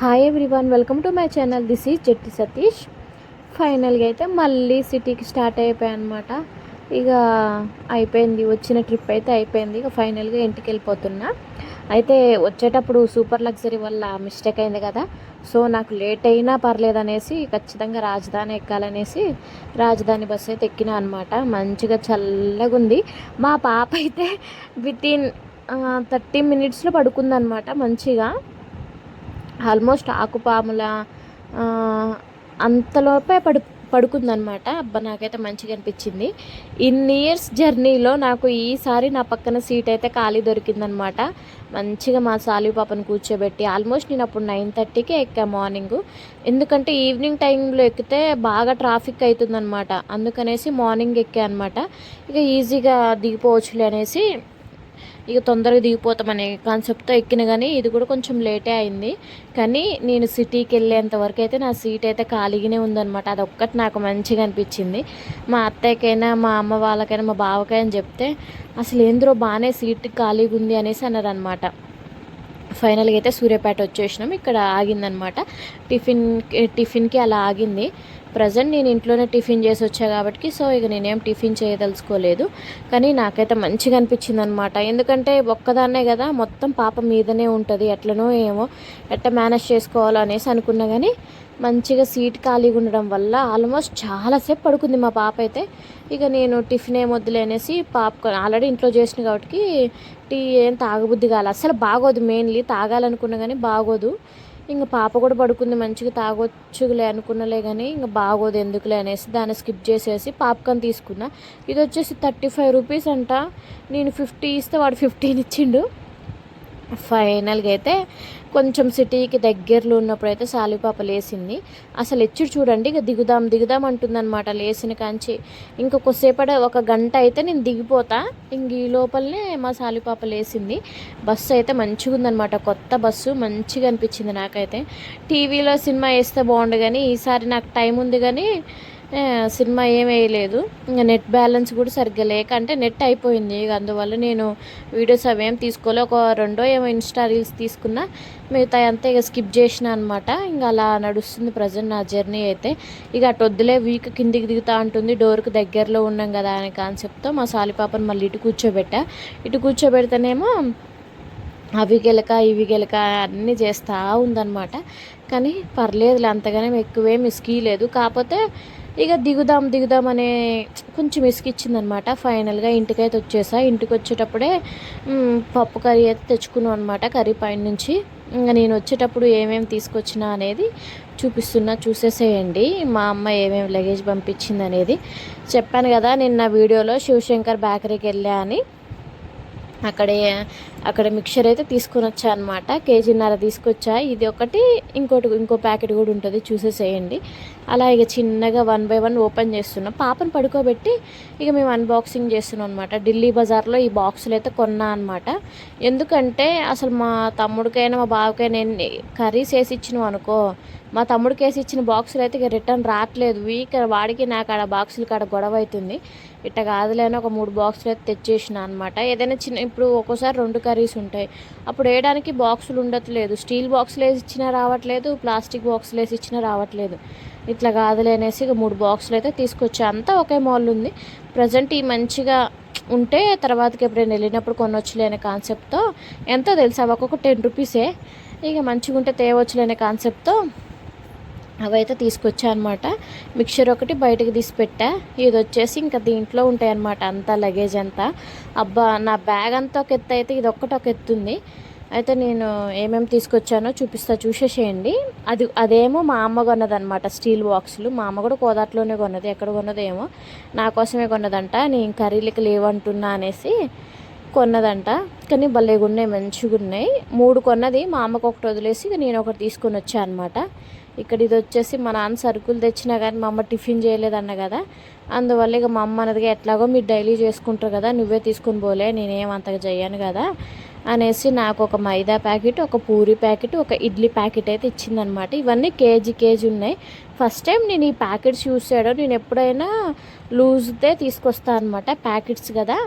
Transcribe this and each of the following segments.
Hi everyone welcome to my channel this is Jatti Satish ఫైనల్గా అయితే మళ్ళీ సిటీకి స్టార్ట్ అయిపోయాయి అనమాట ఇక అయిపోయింది వచ్చిన ట్రిప్ అయితే అయిపోయింది. ఇక ఫైనల్గా ఇంటికి వెళ్ళిపోతున్నా. అయితే వచ్చేటప్పుడు సూపర్ లగ్జరీ వల్ల మిస్టేక్ అయింది కదా. సో నాకు లేట్ అయినా పర్లేదు అనేసి ఖచ్చితంగా రాజధాని ఎక్కాలనేసి రాజధాని బస్సు అయితే ఎక్కినా అనమాట మంచిగా చల్లగా ఉంది. మా పాప అయితే వితిన్ థర్టీ మినిట్స్లో పడుకుందనమాట మంచిగా. ఆల్మోస్ట్ ఆకుపాముల అంతలోపే పడు పడుకుందనమాట అబ్బా నాకైతే మంచిగా అనిపించింది. ఇన్ని ఇయర్స్ జర్నీలో నాకు ఈసారి నా పక్కన సీట్ అయితే ఖాళీ దొరికిందనమాట మంచిగా మా సాలి పాపను కూర్చోబెట్టి ఆల్మోస్ట్ నేను అప్పుడు నైన్ థర్టీకే ఎక్కా మార్నింగ్. ఎందుకంటే ఈవినింగ్ టైంలో ఎక్కితే బాగా ట్రాఫిక్ అవుతుందనమాట అందుకనేసి మార్నింగ్ ఎక్కా అనమాట ఇక ఈజీగా దిగిపోవచ్చులే అనేసి ఇక తొందరగా దిగిపోతామనే కాన్సెప్ట్తో ఎక్కిన కానీ ఇది కూడా కొంచెం లేటే అయింది. కానీ నేను సిటీకి వెళ్ళేంత వరకు అయితే నా సీట్ అయితే ఖాళీగానే ఉందన్నమాట. అది ఒక్కటి నాకు మంచిగా అనిపించింది. మా అత్తయ్యకైనా మా అమ్మ వాళ్ళకైనా మా బావకైనా చెప్తే అసలు ఏంద్రో బాగానే సీట్ ఖాళీగా ఉంది అనేసి అన్నారు అనమాట ఫైనల్గా అయితే సూర్యాపేట వచ్చేసినాం. ఇక్కడ ఆగిందనమాట టిఫిన్ టిఫిన్కి అలా ఆగింది. ప్రజెంట్ నేను ఇంట్లోనే టిఫిన్ చేసి వచ్చా కాబట్టి సో ఇక నేనేం టిఫిన్ చేయదలుచుకోలేదు. కానీ నాకైతే మంచిగా అనిపించింది అనమాట ఎందుకంటే ఒక్కదాన్నే కదా మొత్తం పాప మీదనే ఉంటుంది ఎట్లనో ఏమో ఎట్ట మేనేజ్ చేసుకోవాలో అనేసి అనుకున్నా కానీ మంచిగా సీట్ ఖాళీగా ఉండడం వల్ల ఆల్మోస్ట్ చాలాసేపు పడుకుంది మా పాప అయితే. ఇక నేను టిఫిన్ ఏం వద్దులే అనేసి పాప ఆల్రెడీ ఇంట్లో చేసిన కాబట్టి టీ ఏం తాగబుద్ధి కాలే. అసలు బాగోదు మెయిన్లీ తాగాలనుకున్నా కానీ బాగోదు. ఇంకా పాప కూడా పడుకుంది మంచిగా తాగొచ్చులే అనుకున్నలే కానీ ఇంకా బాగోదు ఎందుకులే అనేసి దాన్ని స్కిప్ చేసేసి పాప్కార్న్ తీసుకున్నా. ఇది వచ్చేసి థర్టీ ఫైవ్ రూపీస్ అంట. నేను ఫిఫ్టీ ఇస్తే వాడు ఫిఫ్టీన్ ఇచ్చిండు. ఫైనల్గా అయితే కొంచెం సిటీకి దగ్గరలో ఉన్నప్పుడు అయితే సాలిపాప లేసింది. అసలు ఎచ్చుడు చూడండి ఇక దిగుదాం దిగుదాం అంటుందన్నమాట లేచిన కాంచి. ఇంకొకసేపటి ఒక గంట అయితే నేను దిగిపోతా. ఇంక ఈ లోపలనే మా సాలిపాప లేసింది. బస్సు అయితే మంచిగా ఉందన్నమాట కొత్త బస్సు మంచిగా అనిపించింది నాకైతే. టీవీలో సినిమా వేస్తే బాగుండు కానీ ఈసారి నాకు టైం ఉంది కానీ సినిమా ఏం వేయలేదు. ఇంకా నెట్ బ్యాలెన్స్ కూడా సరిగ్గా లేక అంటే నెట్ అయిపోయింది. ఇక అందువల్ల నేను వీడియోస్ అవేం తీసుకోలే. ఒక రెండో ఏమో ఇన్స్టా రీల్స్ తీసుకున్నా. మిగతా అంతా ఇక స్కిప్ చేసిన అనమాట ఇంకా అలా నడుస్తుంది ప్రజెంట్ నా జర్నీ అయితే. ఇక అటు వద్దులే వీక్ కిందికి దిగుతా ఉంటుంది డోర్కి దగ్గరలో ఉన్నాం కదా అనే కాన్సెప్ట్తో మా సాలిపాపను మళ్ళీ ఇటు కూర్చోబెట్టా. ఇటు కూర్చోబెడితేనేమో అవి గెలక ఇవి గెలక అన్నీ చేస్తూ ఉందన్నమాట. కానీ పర్లేదులే అంతగానే ఎక్కువేమి స్కీ లేదు. కాకపోతే ఇక దిగుదాం దిగుదాం అనే కొంచెం ఇసుకిచ్చిందనమాట. ఫైనల్గా ఇంటికైతే వచ్చేసా. ఇంటికి వచ్చేటప్పుడే పప్పు కర్రీ అయితే తెచ్చుకున్నాం అనమాట కర్రీ పైన నుంచి. ఇంకా నేను వచ్చేటప్పుడు ఏమేమి తీసుకొచ్చినా అనేది చూపిస్తున్నా చూసేసేయండి. మా అమ్మ ఏమేమి లగేజ్ పంపించింది అనేది చెప్పాను కదా నిన్న వీడియోలో శివశంకర్ బేకరీకి వెళ్ళా అని. అక్కడే అక్కడ మిక్చర్ అయితే తీసుకొని వచ్చా అనమాట కేజీన్నర తీసుకొచ్చా. ఇది ఒకటి ఇంకోటి ఇంకో ప్యాకెట్ కూడా ఉంటుంది చూసేసేయండి. అలా ఇక చిన్నగా వన్ బై వన్ ఓపెన్ చేస్తున్నాం. పాపను పడుకోబెట్టి ఇక మేము అన్బాక్సింగ్ చేస్తున్నాం అనమాట ఢిల్లీ బజార్లో ఈ బాక్సులు అయితే కొన్నా అనమాట ఎందుకంటే అసలు మా తమ్ముడికైనా మా బావకైనా ఎన్ని కర్రీస్ వేసి ఇచ్చినాం అనుకో మా తమ్ముడికి వేసి ఇచ్చిన బాక్సులు అయితే ఇక రిటర్న్ రావట్లేదు. వీక్ వాడికి నాకు ఆడ బాక్సులు కాడ గొడవ అవుతుంది. ఇట్ట కాదులేని ఒక మూడు బాక్సులు అయితే తెచ్చేసిన అనమాట ఏదైనా చిన్న ఇప్పుడు ఒక్కోసారి రెండు కర్రీ కర్రీస్ ఉంటాయి. అప్పుడు వేయడానికి బాక్సులు ఉండట్లేదు. స్టీల్ బాక్సులు వేసి ఇచ్చినా రావట్లేదు ప్లాస్టిక్ బాక్సులు వేసి ఇచ్చినా రావట్లేదు. ఇట్లా కాదులే అనేసి ఇక మూడు బాక్సులు అయితే తీసుకొచ్చా. అంతా ఒకే మాల్ ఉంది. ప్రజెంట్ ఈ మంచిగా ఉంటే తర్వాతకి ఎప్పుడైనా వెళ్ళినప్పుడు కొనొచ్చులే అనే కాన్సెప్ట్తో ఎంతో తెలుసా? ఒక్కొక్క టెన్ రూపీసే. ఇక మంచిగా ఉంటే తేవచ్చులే అనే కాన్సెప్ట్తో అవైతే తీసుకొచ్చా అనమాట మిక్చర్ ఒకటి బయటకు తీసి పెట్టా. ఇది వచ్చేసి ఇంకా దీంట్లో ఉంటాయి అనమాట అంతా లగేజ్ అంతా. అబ్బా నా బ్యాగ్ అంతా ఒక ఎత్తు అయితే ఇది ఒక్కటి ఒక ఎత్తు ఉంది. అయితే నేను ఏమేమి తీసుకొచ్చానో చూపిస్తా చూసేసేయండి. అది అదేమో మా అమ్మ కొన్నదనమాట స్టీల్ బాక్సులు. మా అమ్మ కూడా కోదాట్లోనే కొన్నది ఎక్కడ కొన్నదేమో నా కోసమే కొన్నదంట. నేను కర్రీలకి లేవంటున్నా అనేసి కొన్నదంట. కానీ భలేగా ఉన్నాయి మంచిగా ఉన్నాయి మూడు కొన్నది మా అమ్మకు ఒకటి వదిలేసి నేను ఒకటి తీసుకొని వచ్చా అనమాట ఇక్కడ ఇది వచ్చేసి మా నాన్న సరుకులు తెచ్చినా కానీ మా అమ్మ టిఫిన్ చేయలేదన్న కదా. అందువల్ల ఇక మా అమ్మ అన్నదిగా ఎట్లాగో మీరు డైలీ చేసుకుంటారు కదా నువ్వే తీసుకుని పోలే నేనేం అంతగా చేయను కదా అనేసి నాకు ఒక మైదా ప్యాకెట్ ఒక పూరి ప్యాకెట్ ఒక ఇడ్లీ ప్యాకెట్ అయితే ఇచ్చిందనమాట ఇవన్నీ కేజీ కేజీ ఉన్నాయి. ఫస్ట్ టైం నేను ఈ ప్యాకెట్స్ యూస్ చేయడం. నేను ఎప్పుడైనా లూజ్దే తీసుకొస్తాను అనమాట ప్యాకెట్స్ కదా.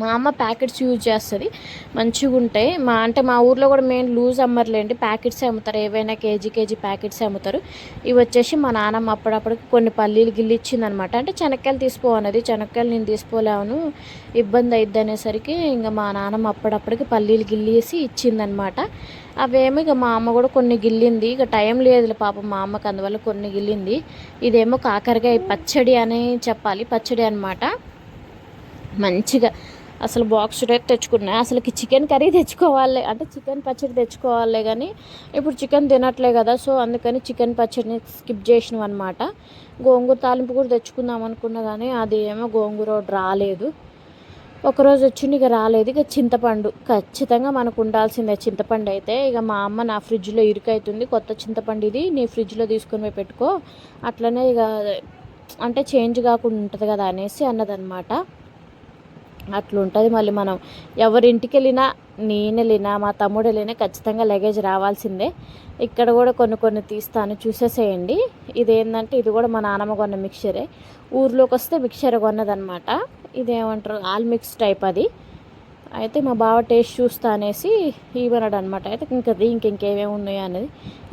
మా అమ్మ ప్యాకెట్స్ యూజ్ చేస్తుంది. మంచిగా ఉంటాయి. మా అంటే మా ఊర్లో కూడా మెయిన్ లూజ్ అమ్మర్లేండి ప్యాకెట్స్ అమ్ముతారు. ఏవైనా కేజీ కేజీ ప్యాకెట్స్ అమ్ముతారు. ఇవి వచ్చేసి మా నాన్నమ్మ అప్పుడప్పటికి కొన్ని పల్లీలు గిల్లి ఇచ్చిందనమాట అంటే శనక్కాయలు తీసుకోవన్నది చెనక్కాయలు నేను తీసుకోలేను. ఇబ్బంది అయిద్ది అనేసరికి ఇంకా మా నాన్నమ్మ అప్పుడప్పటికి పల్లీలు గిల్లేసి ఇచ్చిందనమాట. అవేమో ఇక మా అమ్మ కూడా కొన్ని గిల్లింది. ఇక టైం లేదు పాపం మా అమ్మకి అందువల్ల కొన్ని గిల్లింది. ఇదేమో కాకరకాయ పచ్చడి అని చెప్పాలి. పచ్చడి అనమాట మంచిగా అసలు బాక్స్ రేట్ తెచ్చుకున్నా. అసలుకి చికెన్ కర్రీ తెచ్చుకోవాలి. అంటే చికెన్ పచ్చడి తెచ్చుకోవాలి కానీ ఇప్పుడు చికెన్ తినట్లే కదా సో అందుకని చికెన్ పచ్చడిని స్కిప్ చేసినాం అనమాట గోంగూర తాలింపు కూడా తెచ్చుకుందాం అనుకున్నా కానీ అది ఏమో గోంగూర రాలేదు. ఒకరోజు వచ్చింది ఇక రాలేదు. ఇక చింతపండు. ఖచ్చితంగా మనకు ఉండాల్సిందే చింతపండు అయితే. ఇక మా అమ్మ నా ఫ్రిడ్జ్లో ఇరుకైతుంది కొత్త చింతపండు ఇది నీ ఫ్రిడ్జ్లో తీసుకొని పోయి పెట్టుకో. అట్లనే ఇక అంటే చేంజ్ కాకుండా ఉంటుంది కదా అనేసి అన్నదనమాట అట్లుంటుంది. మళ్ళీ మనం ఎవరింటికి వెళ్ళినా నేను వెళ్ళినా మా తమ్ముడు వెళ్ళినా ఖచ్చితంగా లగేజ్ రావాల్సిందే. ఇక్కడ కూడా కొన్ని కొన్ని తీస్తాను చూసేసేయండి. ఇదేంటంటే ఇది కూడా మా నాన్నమ్మ కొన్న మిక్చరే. ఊర్లోకి వస్తే మిక్చర్ కొన్నదనమాట. ఇదేమంటారు ఆల్ మిక్స్ టైప్ అది. అయితే మా బావ టేస్ట్ చూస్తా అనేసి ఇవ్వనాడు అనమాట అయితే ఇంకా ఇంక ఇంకేమేమి ఉన్నాయో అనేది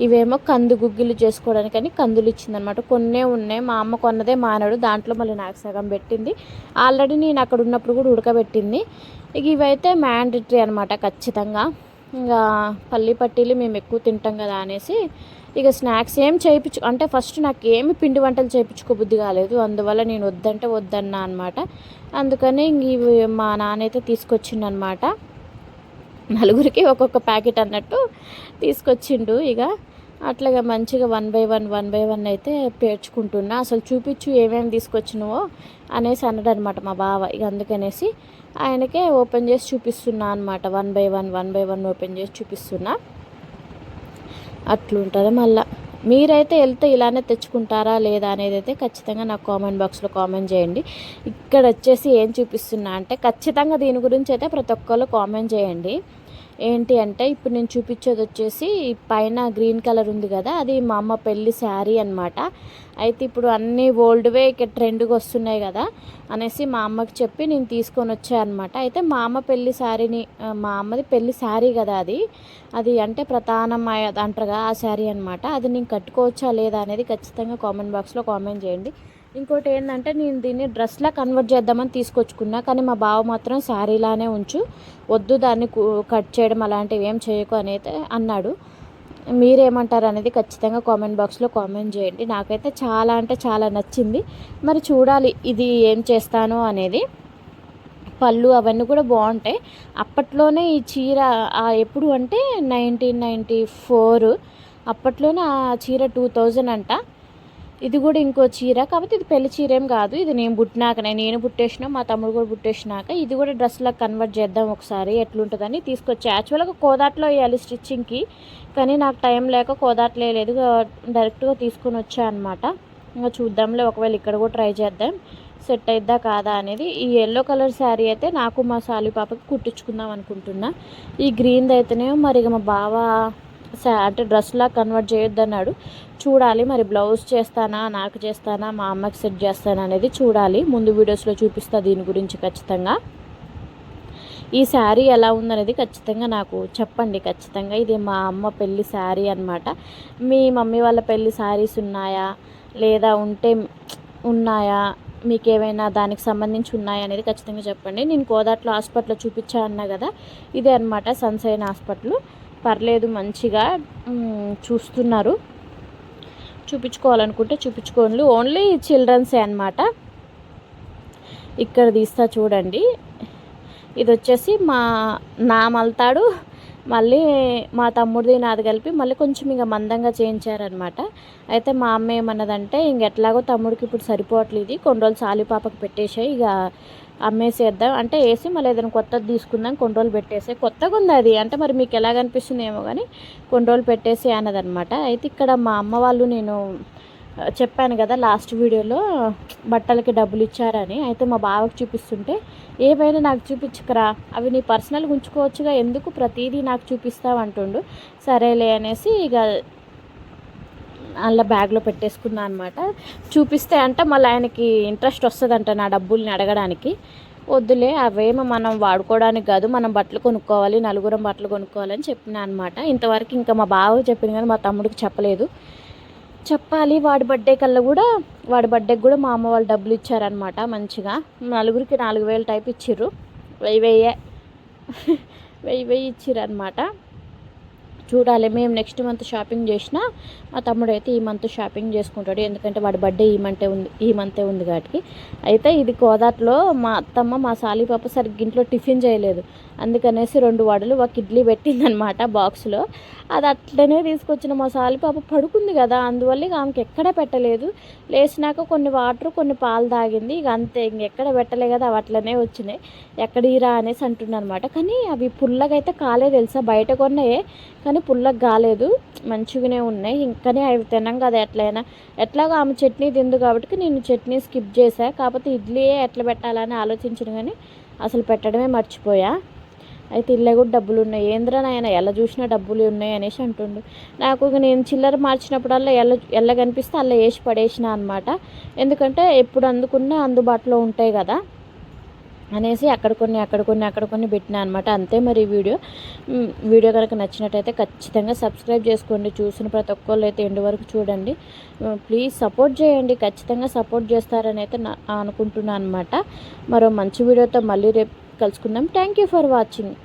ఇవేమో కందు గుగ్గిలు చేసుకోవడానికి అని కందులు ఇచ్చిందనమాట. కొన్నే ఉన్నాయి. మా అమ్మ కొన్నదే మానాడు దాంట్లో మళ్ళీ నాకు సగం పెట్టింది. ఆల్రెడీ నేను అక్కడ ఉన్నప్పుడు కూడా ఉడకబెట్టింది. ఇక ఇవైతే మ్యాండటరీ అనమాట ఖచ్చితంగా. ఇంకా పల్లి పట్టీలు మేము ఎక్కువ తింటాం కదా అనేసి ఇక స్నాక్స్ ఏం చేయించు అంటే ఫస్ట్ నాకు ఏమి పిండి వంటలు చేయించుకోబుద్ధి కాలేదు. అందువల్ల నేను వద్దంటే వద్దన్నా అనమాట అందుకని ఇవి మా నాన్న అయితే నలుగురికి ఒక్కొక్క ప్యాకెట్ అన్నట్టు తీసుకొచ్చిండు ఇక. అట్లాగా మంచిగా one by one one by one అయితే పేర్చుకుంటున్నా. అసలు చూపించు ఏమేమి తీసుకొచ్చినవో అనేసి అన్నాడు అనమాట మా బావ. ఇక అందుకనేసి ఆయనకే ఓపెన్ చేసి చూపిస్తున్నా అనమాట one by one one by one open చేసి చూపిస్తున్నా. అట్లుంటుంది మళ్ళీ. మీరైతే వెళ్తే ఇలానే తెచ్చుకుంటారా లేదా అనేది అయితే ఖచ్చితంగా నాకు కామెంట్ బాక్స్లో కామెంట్ చేయండి. ఇక్కడ వచ్చేసి ఏం చూపిస్తున్నా అంటే ఖచ్చితంగా దీని గురించి అయితే ప్రతి ఒక్కళ్ళు కామెంట్ చేయండి. ఏంటి అంటే ఇప్పుడు నేను చూపించేది వచ్చేసి పైన గ్రీన్ కలర్ ఉంది కదా అది మా అమ్మ పెళ్ళి శారీ అనమాట అయితే ఇప్పుడు అన్నీ ఓల్డ్వే ఇక్కడ ట్రెండ్గా వస్తున్నాయి కదా అనేసి మా అమ్మకి చెప్పి నేను తీసుకొని అనమాట అయితే మా అమ్మ పెళ్ళి శారీని మా అమ్మది పెళ్ళి శారీ కదా అది. అది అంటే ప్రధానం అంటారుగా ఆ శారీ అనమాట అది నేను కట్టుకోవచ్చా లేదా అనేది ఖచ్చితంగా కామెంట్ బాక్స్లో కామెంట్ చేయండి. ఇంకోటి ఏంటంటే నేను దీన్ని డ్రెస్లా కన్వర్ట్ చేద్దామని తీసుకొచ్చుకున్నా కానీ మా బావ మాత్రం శారీలానే ఉంచు వద్దు దాన్ని కట్ చేయడం అలాంటివి ఏం చేయకు అనేది అన్నాడు. మీరేమంటారు అనేది ఖచ్చితంగా కామెంట్ బాక్స్లో కామెంట్ చేయండి. నాకైతే చాలా అంటే చాలా నచ్చింది. మరి చూడాలి ఇది ఏం చేస్తానో అనేది. పళ్ళు అవన్నీ కూడా బాగుంటాయి. అప్పట్లోనే ఈ చీర ఎప్పుడు అంటే నైన్టీన్ నైంటీ ఫోర్ అప్పట్లోనే ఆ చీర టూ థౌజండ్ అంట. ఇది కూడా ఇంకో చీర. కాకపోతే ఇది పెళ్ళి చీర ఏం కాదు. ఇది నేను పుట్టినాకనే నేను పుట్టేసిన మా తమ్ముడు కూడా పుట్టేసినాక ఇది కూడా డ్రెస్లో కన్వర్ట్ చేద్దాం ఒకసారి. ఎట్లుంటుందని తీసుకొచ్చా. యాక్చువల్గా కోదాట్లో వేయాలి స్టిచ్చింగ్కి కానీ నాకు టైం లేక కోదాట్లో వేయలేదు. డైరెక్ట్గా తీసుకొని వచ్చా అనమాట ఇంకా చూద్దాంలే ఒకవేళ ఇక్కడ కూడా ట్రై చేద్దాం. సెట్ అయిద్దా కాదా అనేది. ఈ ఎల్లో కలర్ శారీ అయితే నాకు మా సాలి పాపకి కుట్టించుకుందాం అనుకుంటున్నా. ఈ గ్రీన్ది అయితేనే మరి మా బావ అంటే డ్రెస్లా కన్వర్ట్ చేయొద్దన్నాడు. చూడాలి మరి బ్లౌజ్ చేస్తానా నాకు చేస్తానా మా అమ్మకి సెట్ చేస్తానా అనేది చూడాలి. ముందు వీడియోస్లో చూపిస్తా దీని గురించి ఖచ్చితంగా. ఈ శారీ ఎలా ఉందనేది ఖచ్చితంగా నాకు చెప్పండి. ఖచ్చితంగా ఇది మా అమ్మ పెళ్ళి శారీ అనమాట మీ మమ్మీ వాళ్ళ పెళ్ళి శారీస్ ఉన్నాయా? లేదా ఉంటే ఉన్నాయా? మీకు ఏమైనా దానికి సంబంధించి ఉన్నాయా అనేది ఖచ్చితంగా చెప్పండి. నేను కోదాట్లో హాస్పిటల్లో చూపించా అన్నా కదా ఇదే అనమాట సన్సైన్ హాస్పిటల్. పర్లేదు మంచిగా చూస్తున్నారు. చూపించుకోవాలనుకుంటే చూపించుకోండి. ఓన్లీ చిల్డ్రన్సే అనమాట ఇక్కడ తీస్తా చూడండి. ఇది వచ్చేసి మా నా మల్తాడు మళ్ళీ మా తమ్ముడిది నాది కలిపి మళ్ళీ కొంచెం ఇక మందంగా చేయించారనమాట అయితే మా అమ్మ ఏమన్నదంటే ఇంక ఎట్లాగో తమ్ముడికి ఇప్పుడు సరిపోవట్లేదు. కొన్ని రోజులు సాలిపాపకి పెట్టేసాయి ఇక అమ్మేసేద్దాం. అంటే వేసి మళ్ళీ ఏదైనా కొత్తది తీసుకుందాం కొన్ని రోజులు పెట్టేసి. కొత్తగా ఉంది అది. అంటే మరి మీకు ఎలా కనిపిస్తుంది ఏమో కానీ కొన్ని రోజులు పెట్టేసి అన్నదనమాట అయితే ఇక్కడ మా అమ్మ వాళ్ళు నేను చెప్పాను కదా లాస్ట్ వీడియోలో బట్టలకి డబ్బులు ఇచ్చారని. అయితే మా బావకు చూపిస్తుంటే ఏమైనా నాకు చూపించకరా? అవి నీ పర్సనల్గా ఉంచుకోవచ్చుగా. ఎందుకు ప్రతిదీ నాకు చూపిస్తావు? అంటుండు. సరేలే అనేసి ఇక అలా బ్యాగ్లో పెట్టేసుకున్నా అనమాట చూపిస్తే అంటే మళ్ళీ ఆయనకి ఇంట్రెస్ట్ వస్తుందంట నా డబ్బుల్ని అడగడానికి. వద్దులే అవేమో మనం వాడుకోవడానికి కాదు మనం బట్టలు కొనుక్కోవాలి నలుగురం బట్టలు కొనుక్కోవాలని చెప్పిన అనమాట ఇంతవరకు ఇంకా మా బావ చెప్పింది కానీ మా తమ్ముడికి చెప్పలేదు. చెప్పాలి వాడి బర్త్డే కల్లా కూడా వాడి బర్త్డేకి కూడా మా అమ్మ వాళ్ళు డబ్బులు ఇచ్చారనమాట మంచిగా. నలుగురికి నాలుగు వేలు టైప్ ఇచ్చిర్రు. వెయ్యి వెయ్యే వెయ్యి వెయ్యి ఇచ్చిర్రు చూడాలి. మేము నెక్స్ట్ మంత్ షాపింగ్ చేసినా మా తమ్ముడు అయితే ఈ మంత్ షాపింగ్ చేసుకుంటాడు. ఎందుకంటే వాడి బర్త్డే ఈ మంతే ఉంది ఈ మంతే ఉంది కాబట్టి. అయితే ఇది కోదాట్లో మా అత్తమ్మ మా సాలి పాప సరిగ్గా ఇంట్లో టిఫిన్ చేయలేదు. అందుకనేసి రెండు వడలు ఒక ఇడ్లీ పెట్టిందనమాట బాక్స్లో. అది అట్లనే తీసుకొచ్చిన. మా సాలి పాప పడుకుంది కదా అందువల్ల ఇక ఆమెకి ఎక్కడ పెట్టలేదు. లేచినాక కొన్ని వాటర్ కొన్ని పాలు తాగింది. ఇక అంతే ఇంకెక్కడ పెట్టలే కదా అవి అట్లనే వచ్చినాయి. ఎక్కడిరా అనేసి అంటున్నాను అనమాట కానీ అవి పుల్లగా అయితే కాలే తెలుసా? బయట కొన్నాయే. కానీ పుల్లగా కాలేదు. మంచిగానే ఉన్నాయి. ఇంకనే అవి తినం కదా ఎట్లయినా. ఎట్లాగో ఆమె చట్నీ తిందు కాబట్టి నేను చట్నీ స్కిప్ చేశా. కాకపోతే ఇడ్లీయే ఎట్లా పెట్టాలని ఆలోచించిన కానీ అసలు పెట్టడమే మర్చిపోయా. అయితే ఇళ్ళ కూడా డబ్బులు ఉన్నాయి. ఏంద్రా నాయన ఎలా చూసినా డబ్బులు ఉన్నాయి అనేసి అంటుండు. నాకు నేను చిల్లర మార్చినప్పుడల్లా ఎల్ల ఎల్ల కనిపిస్తే అలా వేసి పడేసిన అనమాట ఎందుకంటే ఎప్పుడు అందుకున్నా అందుబాటులో ఉంటాయి కదా. అనేసి అక్కడ కొన్ని అక్కడ కొన్ని అక్కడ కొన్ని పెట్టినా అనమాట అంతే మరి వీడియో. వీడియో కనుక నచ్చినట్టయితే ఖచ్చితంగా సబ్స్క్రైబ్ చేసుకోండి. చూసిన ప్రతి ఒక్కళ్ళు అయితే ఎండు వరకు చూడండి. ప్లీజ్ సపోర్ట్ చేయండి. ఖచ్చితంగా సపోర్ట్ చేస్తారని అయితే నా అనుకుంటున్నాను అనమాట మరో మంచి వీడియోతో మళ్ళీ రేపు కలుసుకుందాం. Thank you for watching.